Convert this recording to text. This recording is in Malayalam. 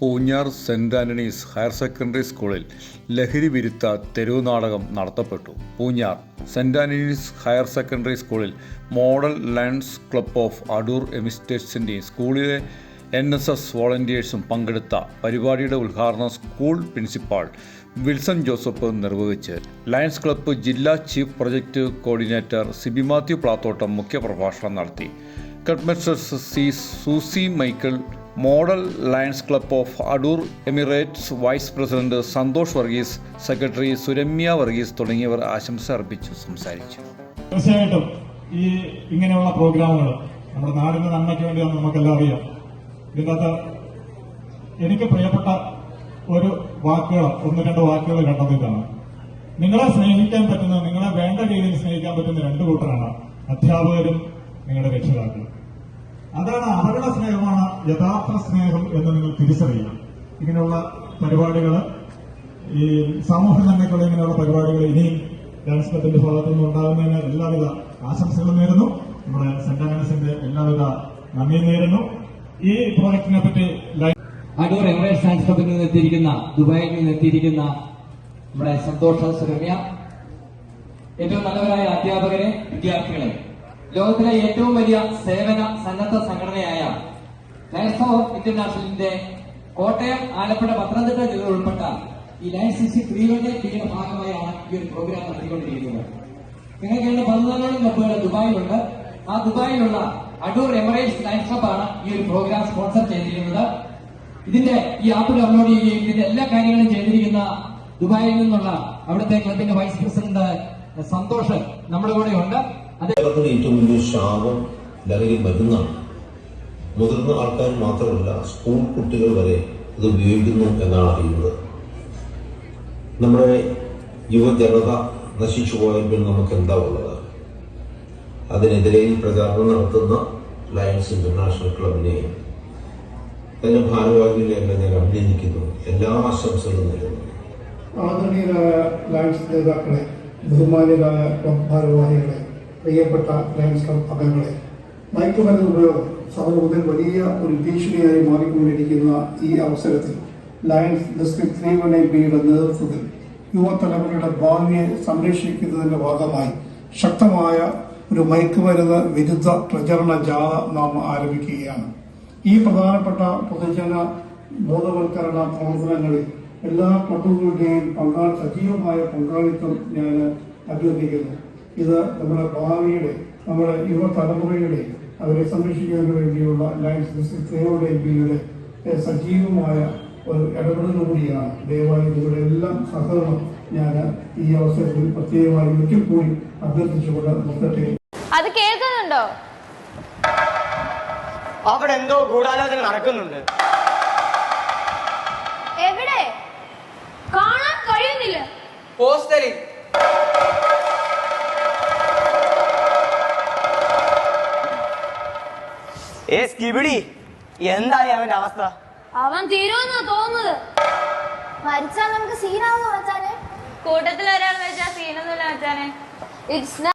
Poonjar saint Antony's higher secondary സ്കൂളിൽ ലഹരി വിരുദ്ധ തെരുവ് നാടകം നടത്തപ്പെട്ടു. Poonjar saint Antony's higher secondary സ്കൂളിൽ model Lions club of Adoor എമിസ്റ്റേഴ്സിന്റെയും സ്കൂളിലെ എൻ എസ് എസ് വോളണ്ടിയേഴ്സും പങ്കെടുത്ത പരിപാടിയുടെ ഉദ്ഘാടനം സ്കൂൾ പ്രിൻസിപ്പാൾ വിൽസൺ ജോസഫ് നിർവഹിച്ച് ലയൺസ് ക്ലബ്ബ് ജില്ലാ chief project coordinator Siby Mathew Plathottam മുഖ്യപ്രഭാഷണം നടത്തി. Headmaster C Susy Michael model Lions club of Adoor Emirates vice president Santhosh Varghese secretary Suramya Varghese തുടങ്ങിയവർ ആശംസ അർപ്പിച്ചു സംസാരിച്ചു. തീർച്ചയായിട്ടും ഈ ഇങ്ങനെയുള്ള പ്രോഗ്രാമുകൾ നമ്മുടെ നാടിന്റെ നന്മയ്ക്ക് വേണ്ടിയാണ് നമുക്കെല്ലാം അറിയാം. ഇതിനകത്ത് എനിക്ക് പ്രിയപ്പെട്ട ഒരു വാക്കുകൾ ഒന്ന് രണ്ട് വാക്കുകൾ കണ്ടതിലാണ്. നിങ്ങളെ സ്നേഹിക്കാൻ പറ്റുന്ന നിങ്ങളെ വേണ്ട രീതിയിൽ സ്നേഹിക്കാൻ പറ്റുന്ന രണ്ടു കൂട്ടരാണ് അധ്യാപകരും നിങ്ങളുടെ രക്ഷിതാക്കളും. അതാണ് അവരുടെ സ്നേഹമാണ് യഥാർത്ഥ സ്നേഹം എന്ന് നിങ്ങൾ തിരിച്ചറിയണം. ഇങ്ങനെയുള്ള പരിപാടികൾ ഈ സാമൂഹ്യ നന്മയ്ക്കുള്ള ഇങ്ങനെയുള്ള പരിപാടികൾ ഇനിയും ഡാൻസ് ഭാഗത്തു നിന്ന് ഉണ്ടാകുന്നതിന് എല്ലാവിധ ആശംസകളും നേരുന്നു. നമ്മുടെ സെന്റ് ആനസിന്റെ എല്ലാവിധ നന്ദിയും നേരുന്നു. ഈ പ്രോജക്റ്റിനെ പറ്റി അടൂർ എമിറേറ്റ് സയൻസ് ക്ലബിൽ നിന്ന് എത്തിയിരിക്കുന്ന ദുബായിൽ നിന്ന് എത്തിയിരിക്കുന്ന നമ്മുടെ സന്തോഷ സുരമ്യ ഏറ്റവും നല്ലവരായ അധ്യാപകരെ വിദ്യാർത്ഥികളെ ലോകത്തിലെ ഏറ്റവും വലിയ സേവന സന്നദ്ധ സംഘടനയായ ലയൻസ് ഓഫ് ഇന്റർനാഷണലിന്റെ കോട്ടയം ആലപ്പുഴ പത്തനംതിട്ട ജില്ലകൾ ഉൾപ്പെട്ട ഈ ലയൻസ് സിക്സ്റ്റി ത്രീ വണ്ടി ടീമിന്റെ ഭാഗമായാണ് ഈ ഒരു പ്രോഗ്രാം നടത്തിക്കൊണ്ടിരിക്കുന്നത്. നിങ്ങൾക്ക് നിങ്ങൾക്കുള്ള പതിനൊന്നോളം ക്ലബ്ബുകൾ ദുബായിലുണ്ട്. ആ ദുബായിലുള്ള അടൂർ എമിറേറ്റ്സ് ലയൻസ് ക്ലബാണ് ഈ ഒരു പ്രോഗ്രാം സ്പോൺസർ ചെയ്തിരിക്കുന്നത്. ഇതിന്റെ ഈ ആപ്പ് ഡൗൺലോഡ് ചെയ്യുകയും ഇതിന്റെ എല്ലാ കാര്യങ്ങളും ചെയ്തിരിക്കുന്ന ദുബായിൽ നിന്നുള്ള അവിടുത്തെ ക്ലബിന്റെ വൈസ് പ്രസിഡന്റ് സന്തോഷ് നമ്മുടെ കൂടെ ഉണ്ട് കേരളത്തിന്റെ ഏറ്റവും വലിയ ശാപം ലഹരി മരുന്നാണ്. മുതിർന്ന ആൾക്കാർ മാത്രമല്ല സ്കൂൾ കുട്ടികൾ വരെ ഇത് ഉപയോഗിക്കുന്നു എന്നാണ് അറിയുന്നത്. നമ്മുടെ യുവജനത നശിച്ചു പോയെങ്കിൽ നമുക്ക് എന്താ ഉള്ളത്? അതിനെതിരെ പ്രചാരണം നടത്തുന്ന ലയൺസ് ഇന്റർനാഷണൽ ക്ലബിനെ അതിന്റെ ഭാരവാഹികളെയെല്ലാം ഞാൻ അഭിനന്ദിക്കുന്നു. എല്ലാ ആശംസകളും നേരുന്നു. ആദരണീയരായ ലയൺസ് നേതാക്കളെ ബഹുമാന്യരായ ഭാരവാഹികളെ പ്രിയപ്പെട്ട ലയൺസ് അംഗങ്ങളെ മയക്കുമരുന്ന് ഉപയോഗം സമൂഹത്തിൽ വലിയ ഒരു ഭീഷണിയായി മാറിക്കൊണ്ടിരിക്കുന്ന ഈ അവസരത്തിൽ Lions district three one A ബിയുടെ നേതൃത്വത്തിൽ യുവതലമുറയുടെ ഭാവിയെ സംരക്ഷിക്കുന്നതിന്റെ ഭാഗമായി ശക്തമായ ഒരു മയക്കുമരുന്ന് വിരുദ്ധ പ്രചരണ ജാഥ നാം ആരംഭിക്കുകയാണ്. ഈ പ്രധാനപ്പെട്ട പൊതുജന ബോധവൽക്കരണ പ്രവർത്തനങ്ങളിൽ എല്ലാ ക്ലബുകളുടെയും പങ്കാ സജീവമായ പങ്കാളിത്തം ഞാൻ അഭ്യർത്ഥിക്കുന്നു. ഇത് നമ്മുടെ ഭാവിയുടെ നമ്മുടെ യുവതലമുറയുടെ അവരെ സംരക്ഷിക്കുന്നതിന് വേണ്ടിയുള്ള ലയൻസ് എം പിയുടെ സജീവമായ ഒരു ഇടപെടൽ കൂടിയാണ്. ദയവായി നിങ്ങളുടെ എല്ലാം സഹകരണം ഞാൻ ഈ അവസരത്തിൽ പ്രത്യേകമായി ഒരിക്കൽ കൂടി അഭ്യർത്ഥിച്ചുകൊണ്ട് നിർത്തട്ടെ. അത് കേൾക്കുന്നുണ്ടോ അവിടെ എന്തോ ഗൂഢാലോചന നടക്കുന്നുണ്ട്. എവിടെ? കാണാൻ കഴിയുന്നില്ല. പോസ്റ്ററിൽ ഏ സ്കിബിടി എന്തായി അവന്റെ അവസ്ഥ? അവൻ തീരുമെന്നാ തോന്നുന്നത്. മരിച്ചാൽ നമുക്ക് സീനാവുന്ന വെച്ചാൽ? കൂട്ടത്തിൽ ഒരാൾ വെച്ചാ സീനൊന്നുമില്ല വെച്ചാനെ ഇറ്റ്സ്